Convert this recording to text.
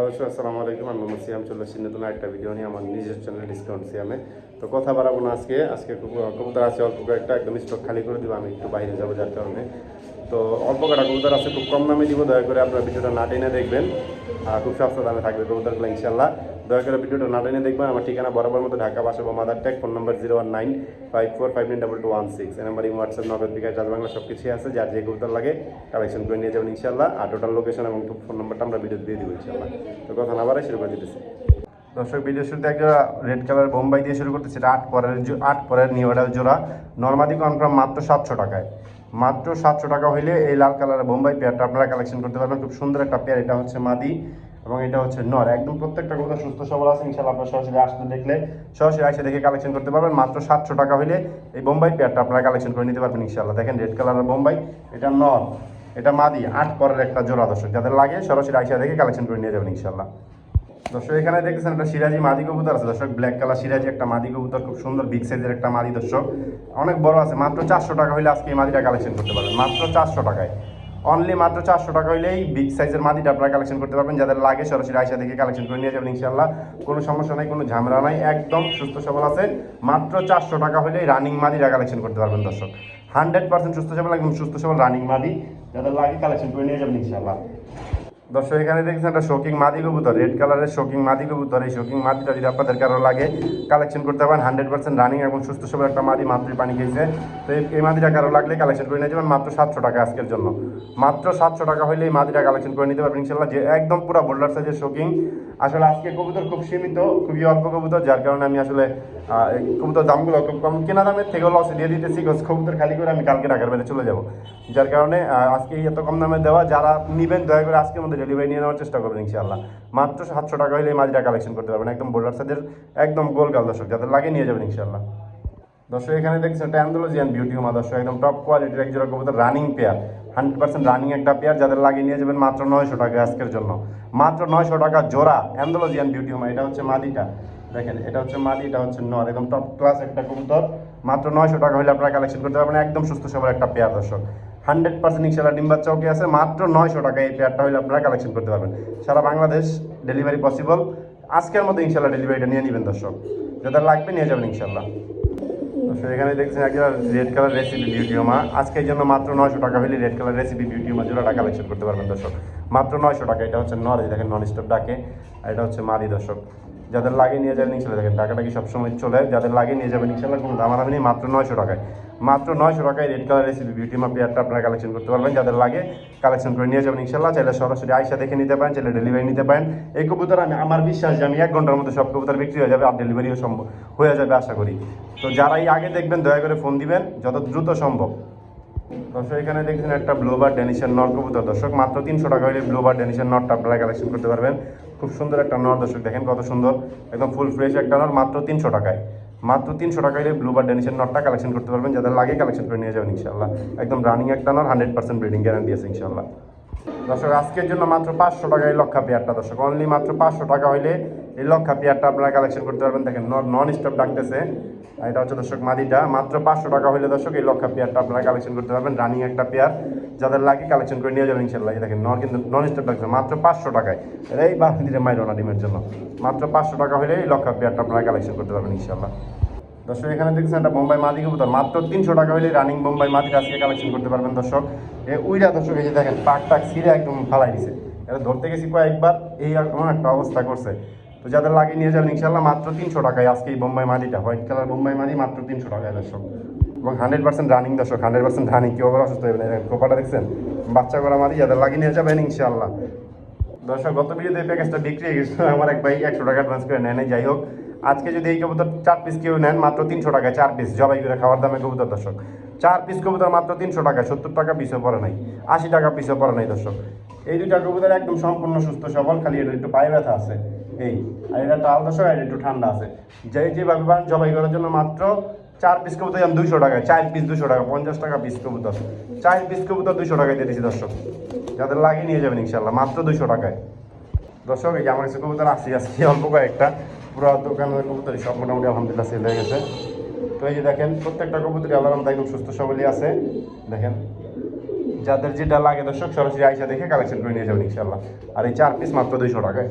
অবশ্যই আসসালামু আলাইকুম আমি মোহাম্মদ সিয়াম চলে আসছি নতুন একটা ভিডিও নিয়ে আমার নিজের চ্যানেল ডিসকাউন্ট সিয়ামে তো কথা বাড়াবো না আজকে। আজকে কবু- কবুতর আছে, অল্প কয়েকটা। একদম স্টক খালি করে দিব। আমি একটু বাইরে যাব যার কারণে। তো অল্প কটা কবুতর আছে, খুব কম দামে দিব। দয়া করে আপনার ভিডিওটা না টেনে দেখবেন। খুব সস্তা দামে থাকবে কবুতরগুলো ইনশাল্লাহ দয়া করে ভিডিওটা না টেনে দেখবেন। আমার ঠিকানা বরাবর মতো ঢাকা বাসা বা mother tag, phone number zero one nine five four five nine double two one six. এই হোয়াটসঅ্যাপ সব কিছুই আছে। যার যে কবুতর লাগে কালেকশন করে নিয়ে যাবেন ইনশাল্লাহ আর টোটাল লোকেশন এবং ফোন নাম্বারটা আমরা ভিডিও দিয়ে দিব ইনশাল্লাহ তো কথা না বাড়াই শুরু করে দিতেছি। দর্শক ভিডিও শুরুতে একটা রেড কালার বোম্বাই দিয়ে শুরু করতেছি। এটা আট পরের আট পরের নিউ এডাল জোড়া। নর্মাদি কনফার্ম মাত্র সাতশো টাকায়। মাত্র সাতশো টাকা হইলে এই লাল কালারের বোম্বাই পেয়ারটা আপনারা কালেকশন করতে পারবেন। খুব সুন্দর একটা পেয়ার এটা হচ্ছে মাদি। এবং এটা হচ্ছে নর। একদম প্রত্যেকটা কবুতর সুস্থ সবল আছে ইনশাল্লাহ আপনারা সরাসরি আসতে দেখলে সরাসরি আসে দেখে কালেকশন করতে পারবেন। মাত্র সাতশো টাকা হইলে এই বোম্বাই পেয়ারটা আপনারা কালেকশন করে নিতে পারবেন ইনশাল্লাহ দেখেন রেড কালারের বোম্বাই, এটা নর, এটা মাদি, আট পরের একটা জোড়া দর্শক। যাদের লাগে সরাসরি আইসা দেখে কালেকশন করে নিয়ে যাবেন ইনশাল্লাহ দর্শক, এখানে দেখতেছেন একটা সিরাজি মাদি কবুতর আছে দর্শক। ব্ল্যাক কালার সিরাজি একটা মাদি কবুতর, খুব সুন্দর বিগ সাইজের একটা মাদি দর্শক। অনেক বড় আছে, মাত্র চারশো টাকা হইলে আজকে এই মাদিটা কালেকশন করতে পারবেন। মাত্র চারশো টাকায়। অনলি মাত্র চারশো টাকা হইলেই বিগ সাইজের মাদিটা আপনারা কালেকশন করতে পারবেন। যাদের লাগে সরাসরি আইসা থেকে কালেকশন করে নিয়ে যাবেন ইনশাল্লাহ কোনো সমস্যা নাই, কোনো ঝামেলা নাই, একদম সুস্থ সবল আছে মাত্র চারশো টাকা হইলেই রানিং মাদিটা কালেকশন করতে পারবেন দর্শক। হান্ড্রেড পার্সেন্ট সুস্থ সবল একদম সুস্থ সবল রানিং মাদি যাদের লাগে কালেকশন করে নিয়ে যাবেন ইনশাল্লাহ দর্শক, এখানে দেখছেন একটা শোকিং মাদি কবুতর রেড কালারের শোকিং মাদি কবুতর। এই শোকিং মাদিটা যদি আপনাদের কারও লাগে কালেকশন করতে পারেন হান্ড্রেড পার্সেন্ট রানিং এবং সুস্থ সবল একটা মাদি মাত্র পানি খেয়েছে। তো এই- এই মাদিটা কারও লাগলে কালেকশন করে নিয়ে যাবেন, মাত্র সাতশো টাকা আজকের জন্য। মাত্র সাতশো টাকা হলে এই মাদিটা কালেকশন করে নিতে পারবেন ইনশাল্লাহ যে একদম পুরো বোল্ডার সাইজের শোকিং আসলে আজকে কবুতর খুব সীমিত, খুবই অল্প কবুতর, যার কারণে আমি আসলে কবুতর দামগুলো খুব কম কেনা দামের থেকেও লসে দিয়ে দিতেছি কবুতর খালি করে আমি কালকে ঢাকার বাইরে চলে যাব। যার কারণে আজকে এত কম দামে দেওয়া, যারা নিবেন, দয়া করে আজকের মধ্যে ডেলিভারি নিয়ে নেওয়ার চেষ্টা করবেন ইনশাআল্লাহ। মাত্র সাতশো টাকা হলে এই কালেকশন করতে পারবেন, একদম বোল্ডার সাইজের একদম গোল গাল দর্শক যাদের লাগে নিয়ে যাবেন ইনশাআল্লাহ। দর্শক, এখানে দেখছেন একটা অ্যান্ডোলজিয়ান বিউটি হোমা দর্শক, একদম টপ কোয়ালিটির এক জোড়া কবুতর running pair hundred percent running একটা পেয়ার যাদের লাগিয়ে নিয়ে যাবেন মাত্র নয়শো টাকা আজকের জন্য। মাত্র নয়শো টাকা জোড়া অ্যান্ডোলজিয়ান বিউটি হোমা এটা হচ্ছে মাদিটা। দেখেন, এটা হচ্ছে মাদি, এটা হচ্ছে নর, একদম টপ ক্লাস একটা কবুতর। মাত্র নয়শো টাকা হলে আপনারা কালেকশন করতে পারবেন, একদম সুস্থ সবার একটা পেয়ার দর্শক। হান্ড্রেড পার্সেন্ট ইনশাল্লাহ ডিম্বার চৌকি আছে, মাত্র নয়শো টাকা এই পেয়ারটা হলে আপনারা কালেকশন করতে পারবেন। সারা বাংলাদেশ ডেলিভারি পসিবল আজকের মতো ইনশাল্লাহ ডেলিভারিটা নিয়ে নেবেন, দর্শক। যাদের লাগবে নিয়ে যাবেন ইনশাল্লাহ তো এখানে দেখছেন একজন রেড কালার রেসিপি বিউটিওমা আজকের জন্য মাত্র নয়শো টাকা হলে রেড কালার রেসিপি বিউটিওমা জোড়াটা কালেকশন করতে পারবেন দর্শক। মাত্র নয়শো টাকা, এটা হচ্ছে নর দেখেন নন স্টপ ডাকে, আর এটা হচ্ছে মারি দর্শক। যাদের লাগে নিয়ে যাবেন, ইনশাল্লাহ দেখেন, টাকাটা কি সবসময় চলে যাদের লাগে নিয়ে যাবেন, ইনশাল্লাহ কোনো দামাদামি নেই, মাত্র নয়শো টাকায়। মাত্র নয়শো টাকায় রেড কালার রেসিপি বিউটিমা পেয়ারটা আপনারা কালেকশন করতে পারবেন। যাদের লাগে কালেকশন করে নিয়ে যাবেন, ইনশাল্লাহ। চাইলে সরাসরি আইসা দেখে নিতে পারেন, চাইলে ডেলিভারি নিতে পারেন। এই কবুতর আমি, আমার বিশ্বাস যে আমি এক ঘণ্টার মধ্যে সব কবুতর বিক্রি হয়ে যাবে, আর ডেলিভারিও সম্ভব, হয়ে যাবে, আশা করি। তো যারাই আগে দেখবেন, দয়া করে ফোন দিবেন, যত দ্রুত সম্ভব। দর্শক, এখানে দেখছেন একটা ব্লোবার ডেনিশন নর কবুতর। দর্শক, মাত্র তিনশো টাকা হলে ব্লোবার ডেনিশন নটটা আপনারা কালেকশন করতে পারবেন। খুব সুন্দর একটা নর দর্শক, দেখেন কত সুন্দর। একদম ফুল ফ্রেশ একটা নর, মাত্র তিনশো টাকায়। মাত্র তিনশো টাকায় ব্লু বা ডেনিশের নটটা কালেকশন করতে পারবেন, যাদের লাগে কালেকশন করে নিয়ে যাবেন ইনশাল্লাহ একদম রানিং একটা নর হান্ড্রেড পার্সেন্ট ব্রিডিং গ্যারান্টি আছে ইনশাল্লাহ দর্শক, আজকের জন্য মাত্র পাঁচশো টাকায় লক্ষা পেয়ারটা দর্শক অনলি মাত্র পাঁচশো টাকা হইলে এই লক্ষা পেয়ারটা আপনারা কালেকশন করতে পারবেন। দেখেন নন স্টপ ডাকতেছে। এটা হচ্ছে দর্শক মাদিটা। মাত্র পাঁচশো টাকা হইলে দর্শক এই লক্ষা পেয়ারটা আপনারা কালেকশন করতে পারবেন। রানিং একটা পেয়ার যাদের লাগে কালেকশন করে নিয়ে যাবেন ইনশাল্লাহ দেখেন নন কিন্তু নন স্টপ ডাকছে মাত্র পাঁচশো টাকায়। এই বা দিলে মাইরোনা ডিমের জন্য। মাত্র পাঁচশো টাকা হইলে এই লক্ষা পেয়ারটা আপনারা কালেকশন করতে পারবেন ইনশাল্লাহ দর্শক, এখানে দেখছেন একটা বোম্বাই মাদি কবুতর। মাত্র তিনশো টাকা হলে রানিং বোম্বাই মাদিটা আজকে কালেকশন করতে পারবেন দর্শক। উইরা দর্শক, এই যে দেখেন পাক টাক ছিঁড়ে একদম ফালাই দিছে। এটা ধরতে গেছি কয়েকবার। এই একটা অবস্থা করছে। তো যাদের লাগিয়ে নিয়ে যাবেন ইনশাল্লাহ মাত্র তিনশো টাকায় আজকে এই বোম্বাই মাদিটা হোয়াইট কালার বোম্বাই মাদি মাত্র তিনশো টাকায় দর্শক। এবং হান্ড্রেড পার্সেন্ট রানিং দর্শক, হান্ড্রেড পার্সেন্ট রানিং। কেউ আবার অসুস্থ হবে না কোপাটা দেখছেন? বাচ্চা করা মারি যাদের লাগিয়ে নিয়ে যাবেন ইনশাল্লাহ দর্শক, গত ভিডিওতে এই প্যাকেজটা বিক্রি হয়ে গেছিল, আমার এক ভাই একশো টাকা অ্যাডভান্স করে নেয়। যাই হোক। আজকে যদি এই কবুতর চার পিস কেউ নেন, মাত্র তিনশো টাকায় চার পিস জবাই করে খাওয়ার দামে কবুতর দর্শক। চার পিস কবুতর মাত্র তিনশো টাকা সত্তর টাকা পিসও পড়ে নাই, আশি টাকা পিসও পড়ে নাই দর্শক। এই দুইটা কবুতর একদম সম্পূর্ণ সুস্থ, সবল, খালি এটা একটু পায়ে ব্যথা আছে। এই, আর এটা টাল দর্শক আর একটু ঠান্ডা আছে। যে যেভাবে পারেন জবাই করার জন্য মাত্র চার পিস কবুতর দাম দুইশো টাকায় চার পিস দুশো টাকা, পঞ্চাশ টাকা পিস কবুতর। চার পিস কবুতর দুইশো টাকায় দিয়ে দিচ্ছি দর্শক। যাদের লাগিয়ে নিয়ে যাবেন ইনশাল্লাহ মাত্র দুইশো টাকায়। দর্শক, এই আমার কাছে কবুতর আসি আজকে অল্প কয়েকটা। পুরো দোকানের কবুতরই সব মোটামুটি আলহামদুলিল্লাহ সেল হয়ে গেছে। তো এই যে দেখেন, প্রত্যেকটা কবুতরই আল্লাহ একদম সুস্থ সবলই আছে। দেখেন, যাদের যেটা লাগে দর্শক, সরাসরি আইসা দেখে কালেকশন করে নিয়ে যাবেন ইনশাল্লাহ আর এই চার পিস মাত্র দুইশো টাকায়।